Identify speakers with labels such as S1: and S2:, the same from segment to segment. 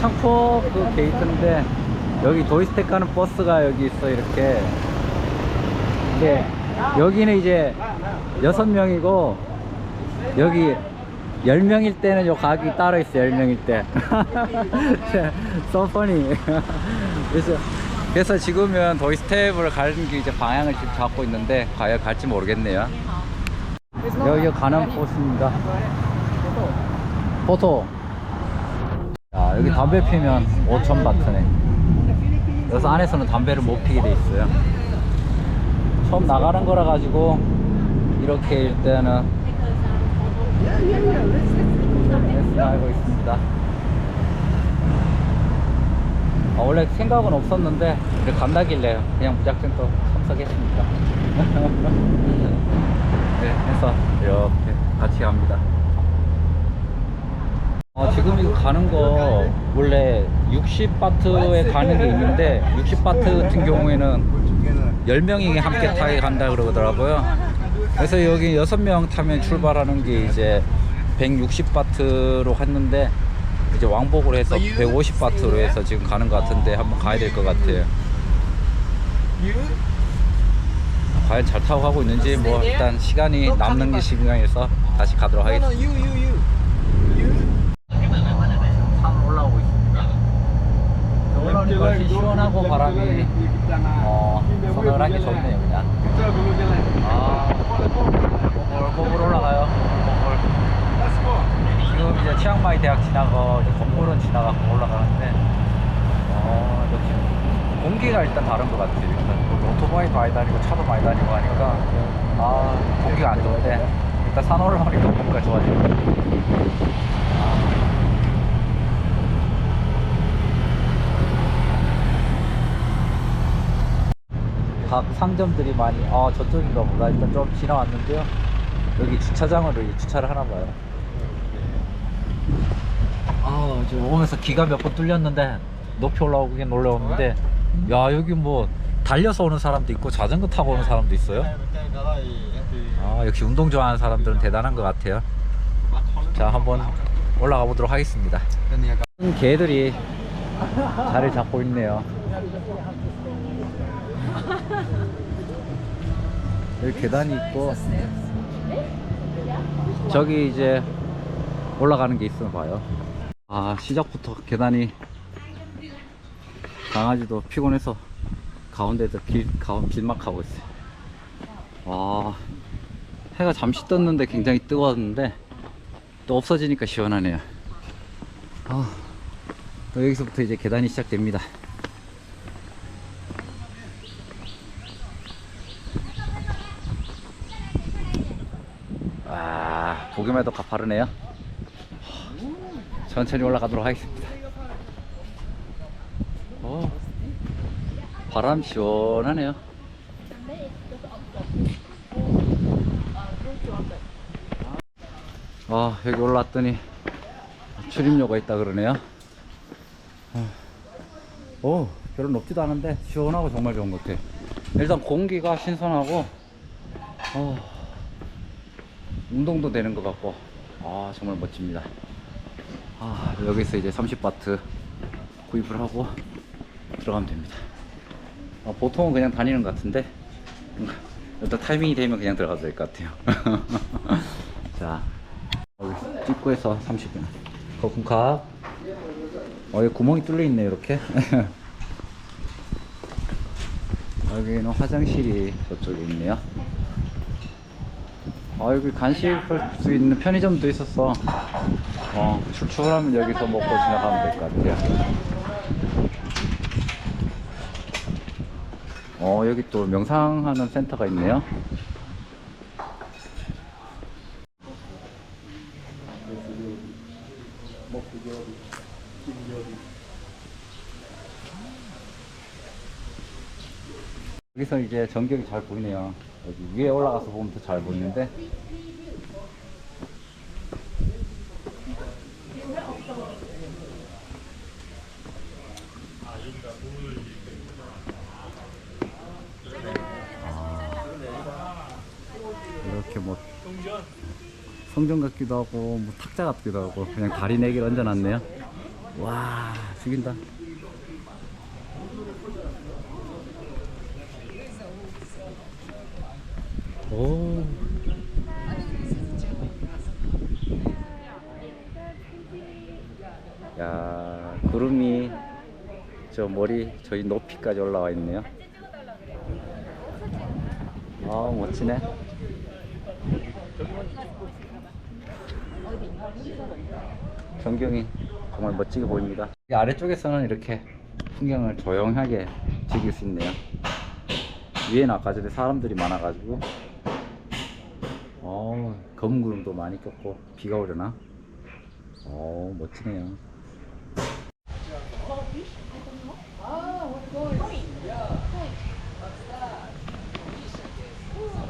S1: 창포 그 게이트인데 여기 도이스텍 가는 버스가 여기 있어 이렇게. 근데 여기는 이제 여섯 명이고 여기 10명일 때는 요 가격이 따로 있어 10명일 때. 서퍼니 그래서 그래서 지금은 도이스텝을 가는 게 이제 방향을 지금 잡고 있는데 과연 갈지 모르겠네요. 여기 가는 코스입니다. 포토. 야, 여기 담배 피면 5천 바트네. 여기서 안에서는 담배를 못 피게 돼 있어요. 처음 나가는 거라 가지고 이렇게 일단은 알고 있습니다. 아, 원래 생각은 없었는데 간다길래 그냥 무작정 또 참석했습니다. 네, 해서 이렇게 같이 갑니다 어, 지금 이거 가는 거 원래 60바트에 가는 게 있는데 60바트 같은 경우에는 10명이 함께 타게 간다 그러더라고요. 그래서 여기 6명 타면 출발하는 게 이제 160바트로 했는데 이제 왕복으로 해서 150바트로 해서 지금 가는 것 같은데 한번 가야 될 것 같아요. 과연 잘 타고 가고 있는지 뭐 일단 시간이 남는 게 시간에서 다시 가도록 하겠습니다. 산 올라오고 있습니다. 훨씬 시원하고 바람이 어, 서늘하게 좋네요 그냥. 아, 거울 올라가요. 거울. 지금 이제 치앙마이 대학 지나고 이제 건물은 지나가고 올라가는데 어, 역시 공기가 일단 다른 것 같아요. 일단 여기 오토바이 많이 다니고 차도 많이 다니고 하니까 아 공기가 안 좋은데 일단 산 올라오니까 공기가 좋아지고. 각 상점들이 많이 아 저쪽인가 보다. 일단 좀 지나왔는데요. 여기 주차장으로 이 주차를 하나 봐요. 아 지금 오면서 기가 몇 번 뚫렸는데 높이 올라오긴 올라오는데. 야 여기 뭐 달려서 오는 사람도 있고 자전거 타고 오는 사람도 있어요? 아 역시 운동 좋아하는 사람들은 대단한 것 같아요. 자 한번 올라가 보도록 하겠습니다. 개들이 자리를 잡고 있네요 여기 계단이 있고 저기 이제 올라가는 게 있으면 봐요. 아 시작부터 계단이 강아지도 피곤해서 가운데서 길, 가운 길막하고 있어요. 와 해가 잠시 떴는데 굉장히 뜨거웠는데 또 없어지니까 시원하네요. 아, 또 여기서부터 이제 계단이 시작됩니다 해도 가파르네요. 천천히 올라가도록 하겠습니다. 어, 바람 시원하네요. 아, 여기 올라왔더니 출입료가 있다 그러네요. 오, 별로 높지도 않은데 시원하고 정말 좋은 것 같아요. 일단 공기가 신선하고, 어, 운동도 되는 것 같고. 아 정말 멋집니다. 아 여기서 이제 30바트 구입을 하고 들어가면 됩니다. 아, 보통은 그냥 다니는 것 같은데 음, 일단 타이밍이 되면 그냥 들어가도 될 것 같아요. 자 여기 입구에서 30분 거품캅 어 여기 구멍이 뚫려 있네 이렇게. 여기는 화장실이 저쪽에 있네요 아 여기 간식할 수 있는 편의점도 있었어. 어 출출하면 여기서 먹고 지나가면 될 것 같아요. 어 여기 또 명상하는 센터가 있네요 여기서 이제 전경이 잘 보이네요. 여기 위에 올라가서 보면 더 잘 보이는데. 아, 이렇게 뭐 성전 같기도 하고 뭐 탁자 같기도 하고 그냥 다리 네 개를 얹어놨네요. 와, 죽인다. 오. 야, 구름이 저 머리 저희 높이까지 올라와 있네요. 아, 멋지네. 전경이 정말 멋지게 보입니다. 이 아래쪽에서는 이렇게 풍경을 조용하게 즐길 수 있네요. 위에는 아까 전에 사람들이 많아가지고 어, 검은 구름도 많이 꼈고 비가 오려나? 어, 멋지네요.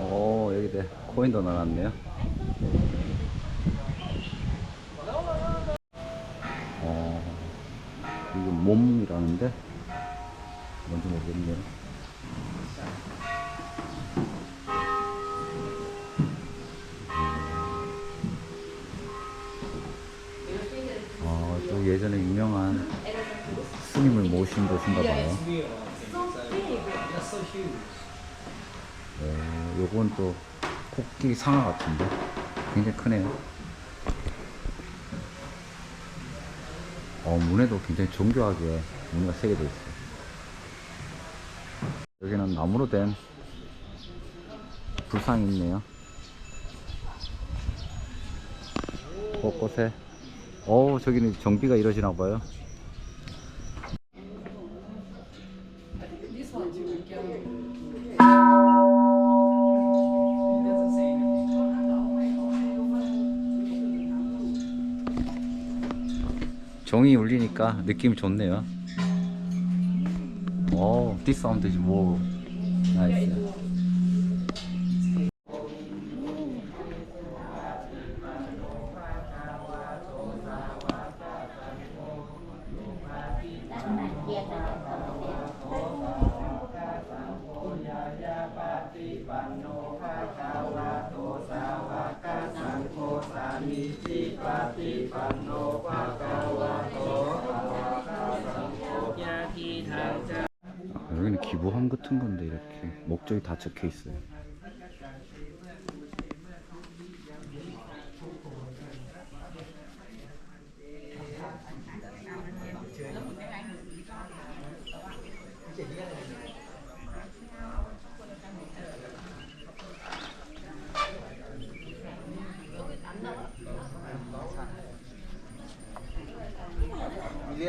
S1: 오, 여기도 코인도 넣어놨네요. 어, 또 예전에 유명한 스님을 모신 곳인가 봐요. 어, 요건 또 코끼리 상어 같은데 굉장히 크네요. 어, 문에도 굉장히 정교하게 문가 새겨져 있어요. 여기는 나무로 된 불상이 있네요. 곳곳에. 어, 저기는 정비가 이루어지나 봐요. 종이 울리니까 느낌이 좋네요. 오, nice. 아, 여기는 기부함 같은 건데 이렇게 목적이 다 적혀 있어요.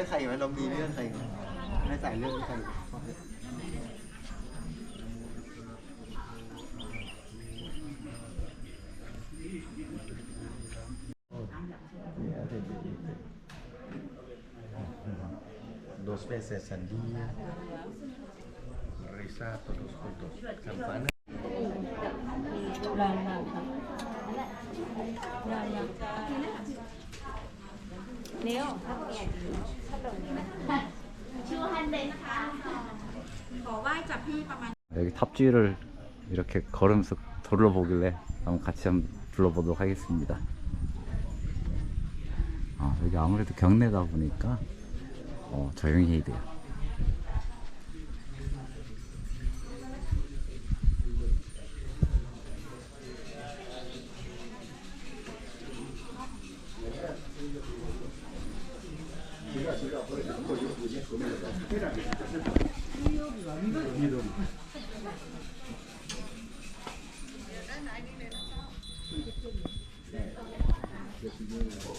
S2: ใครไหมเรามีเลือดใครไหมไม่ใส่เลือดใคร
S3: Dos veces al día. Rezar todos juntos. Campana.
S4: ยังยังครับยังยังเร็ว
S1: 여기 탑지를 이렇게 걸으면서 둘러보길래 한번 같이 한번 둘러보도록 하겠습니다. 아, 여기 아무래도 경내다 보니까 어, 조용히 해야 돼요. 어,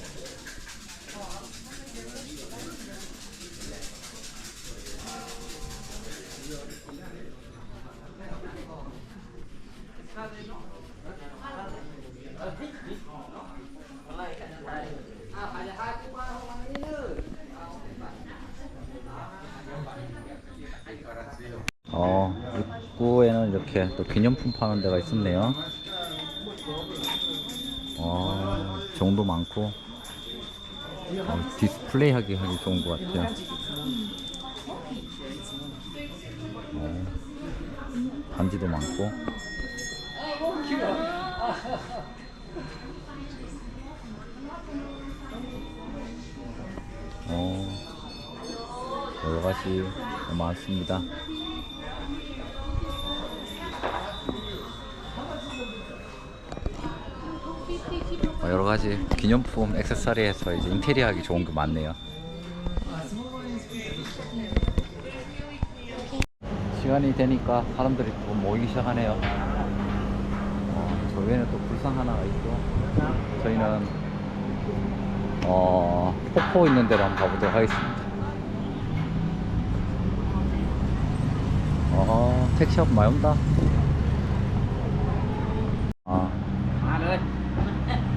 S1: 이렇게 또 기념품 파는 데가 있었네요. 어, 정도 많고, 어, 디스플레이 하기 하기 좋은 것 같아요. 어, 반지도 많고. 어, 가지 많습니다. 여러 가지 기념품 액세서리에서 이제 인테리어 하기 좋은 거 많네요. 시간이 되니까 사람들이 또 모이기 시작하네요. 어, 저 위에는 또 불상 하나가 있고 저희는 어, 폭포 있는 데로 한번 가보도록 하겠습니다. 어, 택시업 온다.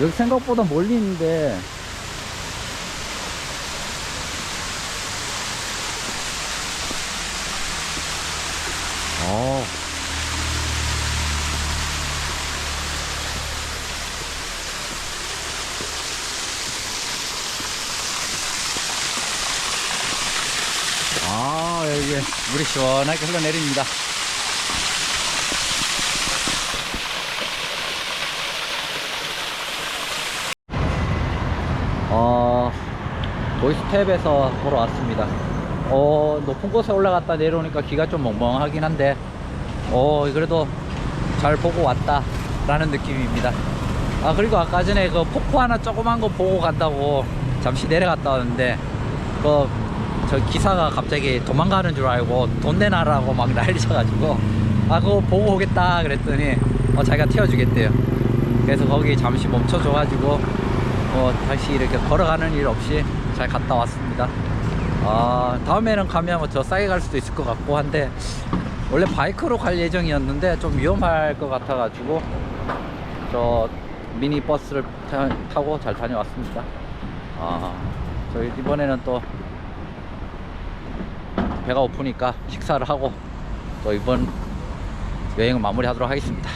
S1: 여기 생각보다 멀리 있는데 어. 아, 여기 물이 시원하게 흘러내립니다. 어, 보이스텝에서 돌아왔습니다. 어, 높은 곳에 올라갔다 내려오니까 귀가 좀 멍멍하긴 한데, 어, 그래도 잘 보고 왔다. 라는 느낌입니다. 아, 그리고 아까 전에 그 폭포 하나 조그만 거 보고 간다고 잠시 내려갔다 왔는데, 그, 저 기사가 갑자기 도망가는 줄 알고 돈 내놔라고 막 난리 쳐가지고, 아, 그거 보고 오겠다. 그랬더니, 어, 자기가 태워주겠대요. 그래서 거기 잠시 멈춰줘가지고, 어, 다시 이렇게 걸어가는 일 없이 잘 갔다 왔습니다. 아, 다음에는 가면 뭐더 싸게 갈 수도 있을 것 같고 한데, 원래 바이크로 갈 예정이었는데 좀 위험할 것 같아 가지고, 저 미니 버스를 타, 타고 잘 다녀왔습니다. 아, 저희 이번에는 또 배가 고프니까 식사를 하고 또 이번 여행을 마무리하도록 하겠습니다.